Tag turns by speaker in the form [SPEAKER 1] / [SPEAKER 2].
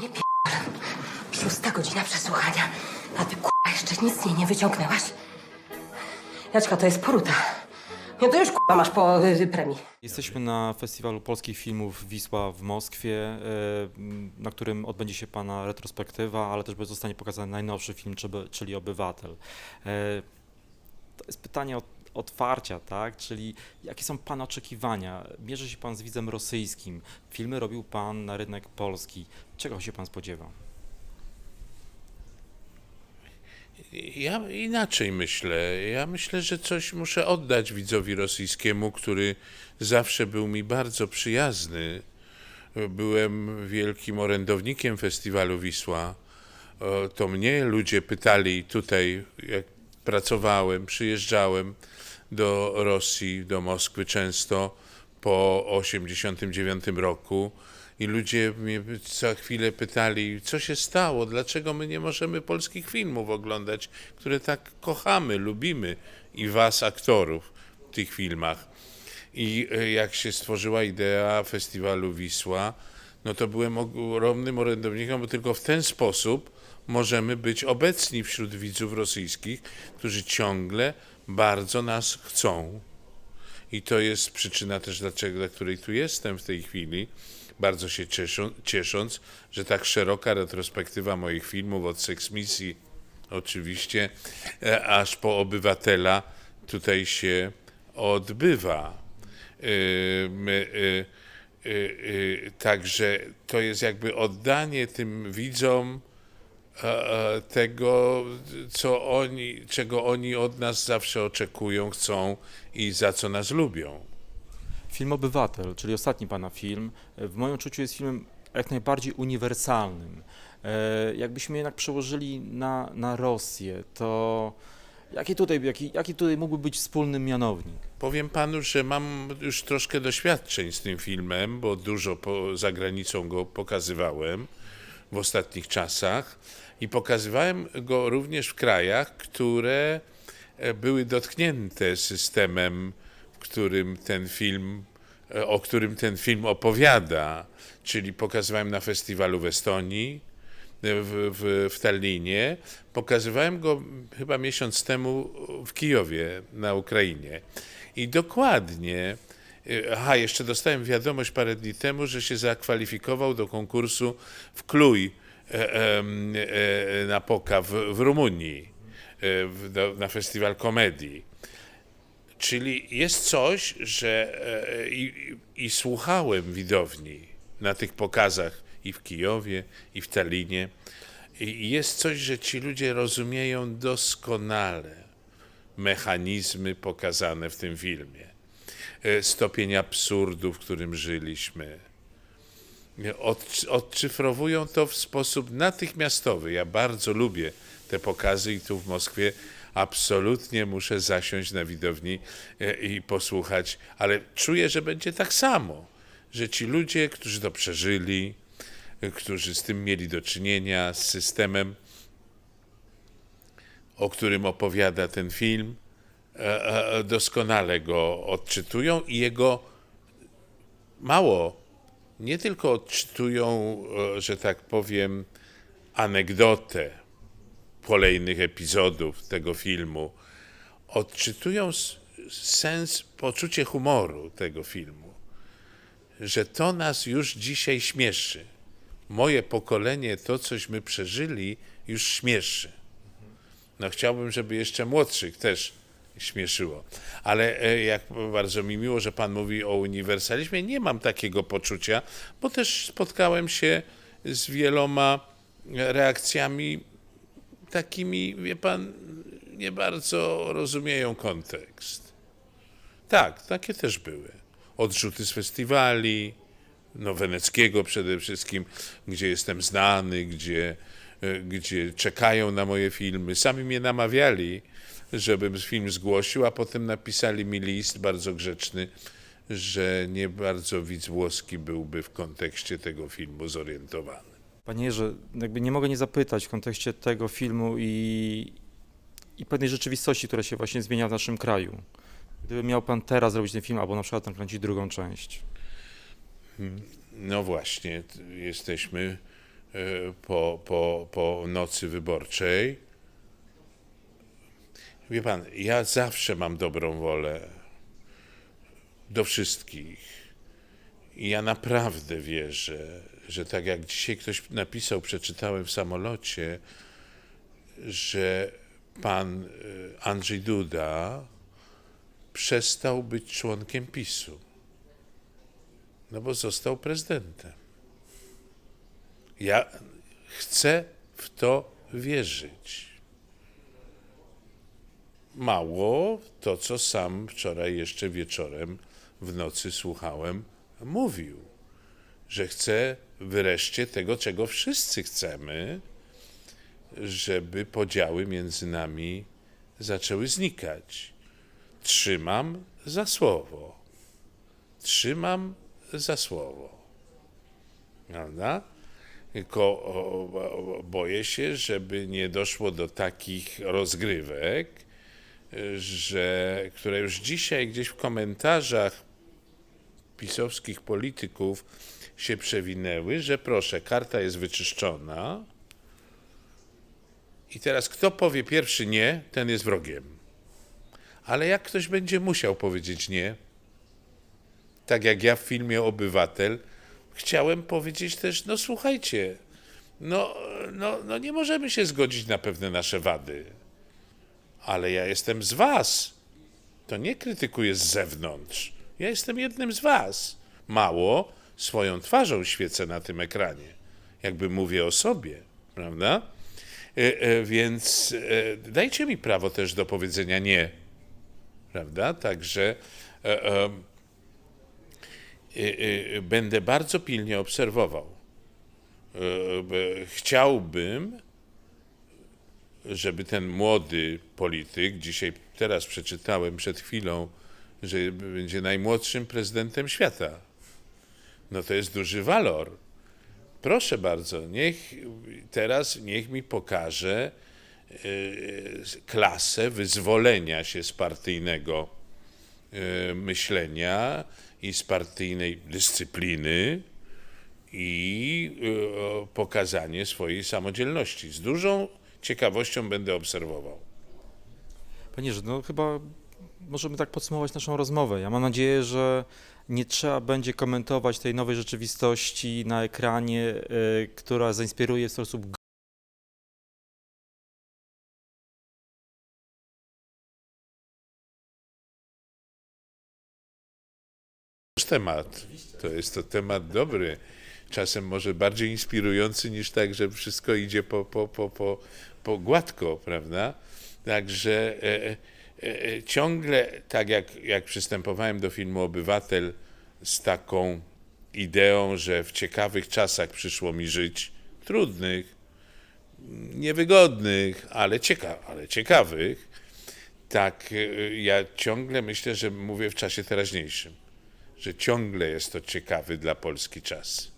[SPEAKER 1] Nie pierdolę. Szósta godzina przesłuchania, a ty kurwa jeszcze nic z niej nie wyciągnęłaś. Jaczka, to jest poruta. No to już kurwa masz po y, premii.
[SPEAKER 2] Jesteśmy na Festiwalu Polskich Filmów Wisła w Moskwie, m, na którym odbędzie się Pana retrospektywa, ale też zostanie pokazany najnowszy film, czyli- Obywatel. E, To jest pytanie od otwarcia, tak? Czyli jakie są Pana oczekiwania? Mierzy się Pan z widzem rosyjskim, filmy robił Pan na rynek polski. Czego się Pan spodziewa?
[SPEAKER 3] Ja inaczej myślę. Ja myślę, że coś muszę oddać widzowi rosyjskiemu, który zawsze był mi bardzo przyjazny. Byłem wielkim orędownikiem festiwalu Wisła. To mnie ludzie pytali tutaj, jak pracowałem, przyjeżdżałem do Rosji, do Moskwy często po 1989 roku i ludzie mnie co chwilę pytali, co się stało, dlaczego my nie możemy polskich filmów oglądać, które tak kochamy, lubimy i was, aktorów, w tych filmach. I e, jak się stworzyła idea festiwalu Wisła, no to byłem ogromnym orędownikiem, bo tylko w ten sposób możemy być obecni wśród widzów rosyjskich, którzy ciągle bardzo nas chcą. I to jest przyczyna też, dlaczego, dla której tu jestem w tej chwili. Bardzo się cieszą, ciesząc, że tak szeroka retrospektywa moich filmów od Sex Misji oczywiście, e, aż po Obywatela tutaj się odbywa. Ym, y, y, y, Także to jest jakby oddanie tym widzom e, e, tego, co oni, czego oni od nas zawsze oczekują, chcą i za co nas lubią.
[SPEAKER 2] Film Obywatel, czyli ostatni Pana film, w moim odczuciu jest filmem jak najbardziej uniwersalnym. E, Jakbyśmy jednak przełożyli na, na Rosję, to jaki tutaj, jaki, jaki tutaj mógłby być wspólny mianownik?
[SPEAKER 3] Powiem panu, że mam już troszkę doświadczeń z tym filmem, bo dużo po, za granicą go pokazywałem w ostatnich czasach i pokazywałem go również w krajach, które e, były dotknięte systemem, w którym ten film, e, o którym ten film opowiada. Czyli pokazywałem na festiwalu w Estonii, w, w, w Tallinie. Pokazywałem go chyba miesiąc temu w Kijowie na Ukrainie. I dokładnie, y, aha, jeszcze dostałem wiadomość parę dni temu, że się zakwalifikował do konkursu w Kluj e, e, na Poka w, w Rumunii, e, na festiwal komedii. Czyli jest coś, że e, i, i słuchałem widowni na tych pokazach i w Kijowie, i w Tallinie. I jest coś, że ci ludzie rozumieją doskonale mechanizmy pokazane w tym filmie. E, Stopień absurdu, w którym żyliśmy. Odczyfrowują to w sposób natychmiastowy. Ja bardzo lubię te pokazy i tu w Moskwie absolutnie muszę zasiąść na widowni e, i posłuchać, ale czuję, że będzie tak samo, że ci ludzie, którzy to przeżyli, którzy z tym mieli do czynienia, z systemem, o którym opowiada ten film, e, e, doskonale go odczytują i jego mało nie tylko odczytują, e, że tak powiem, anegdotę kolejnych epizodów tego filmu, odczytują sens, poczucie humoru tego filmu, że to nas już dzisiaj śmieszy. Moje pokolenie, to cośmy przeżyli, już śmieszy. No chciałbym, żeby jeszcze młodszych też śmieszyło. Ale e, jak bardzo mi miło, że Pan mówi o uniwersalizmie, nie mam takiego poczucia, bo też spotkałem się z wieloma reakcjami takimi, wie Pan, nie bardzo rozumieją kontekst. Tak, takie też były. Odrzuty z festiwali, no weneckiego przede wszystkim, gdzie jestem znany, gdzie, e, gdzie czekają na moje filmy. Sami mnie namawiali, żebym film zgłosił, a potem napisali mi list bardzo grzeczny, że nie bardzo widz włoski byłby w kontekście tego filmu zorientowany.
[SPEAKER 2] Panie Jerzy, jakby nie mogę nie zapytać w kontekście tego filmu i, i pewnej rzeczywistości, która się właśnie zmienia w naszym kraju. Gdyby miał Pan teraz zrobić ten film, albo na przykład nakręcić drugą część.
[SPEAKER 3] No właśnie, jesteśmy po, po, po nocy wyborczej. Wie pan, ja zawsze mam dobrą wolę do wszystkich. I ja naprawdę wierzę, że tak jak dzisiaj ktoś napisał, przeczytałem w samolocie, że pan y, Andrzej Duda przestał być członkiem PiSu. No bo został prezydentem. Ja chcę w to wierzyć. Mało to, co sam wczoraj jeszcze wieczorem w nocy słuchałem, mówił, że chce wreszcie tego, czego wszyscy chcemy, żeby podziały między nami zaczęły znikać. Trzymam za słowo. Trzymam za słowo. Prawda? Tylko boję się, żeby nie doszło do takich rozgrywek, że, które już dzisiaj gdzieś w komentarzach pisowskich polityków się przewinęły, że proszę, karta jest wyczyszczona i teraz kto powie pierwszy nie, ten jest wrogiem. Ale jak ktoś będzie musiał powiedzieć nie, tak jak ja w filmie Obywatel, chciałem powiedzieć też, no słuchajcie, no, no, no nie możemy się zgodzić na pewne nasze wady, ale ja jestem z was. To nie krytykuję z zewnątrz. Ja jestem jednym z was. Mało swoją twarzą świecę na tym ekranie. Jakby mówię o sobie, prawda? E, e, więc e, dajcie mi prawo też do powiedzenia nie. Prawda? Także e, będę bardzo pilnie obserwował. E, Chciałbym, żeby ten młody polityk, dzisiaj teraz przeczytałem przed chwilą, że będzie najmłodszym prezydentem świata. No to jest duży walor. Proszę bardzo, niech teraz niech mi pokaże e, klasę wyzwolenia się z partyjnego e, myślenia i z partyjnej dyscypliny i e, pokazanie swojej samodzielności. Z dużą ciekawością będę obserwował.
[SPEAKER 2] Panie no chyba możemy tak podsumować naszą rozmowę. Ja mam nadzieję, że nie trzeba będzie komentować tej nowej rzeczywistości na ekranie, y, która zainspiruje w sposób
[SPEAKER 3] temat. To jest to temat dobry. Czasem może bardziej inspirujący niż tak, że wszystko idzie po, po, po, po, po gładko, prawda? Także e, e, e, ciągle, tak jak, jak przystępowałem do filmu Obywatel z taką ideą, że w ciekawych czasach przyszło mi żyć, trudnych, niewygodnych, ale, cieka ale ciekawych, tak e, ja ciągle myślę, że mówię w czasie teraźniejszym że ciągle jest to ciekawy dla Polski czas.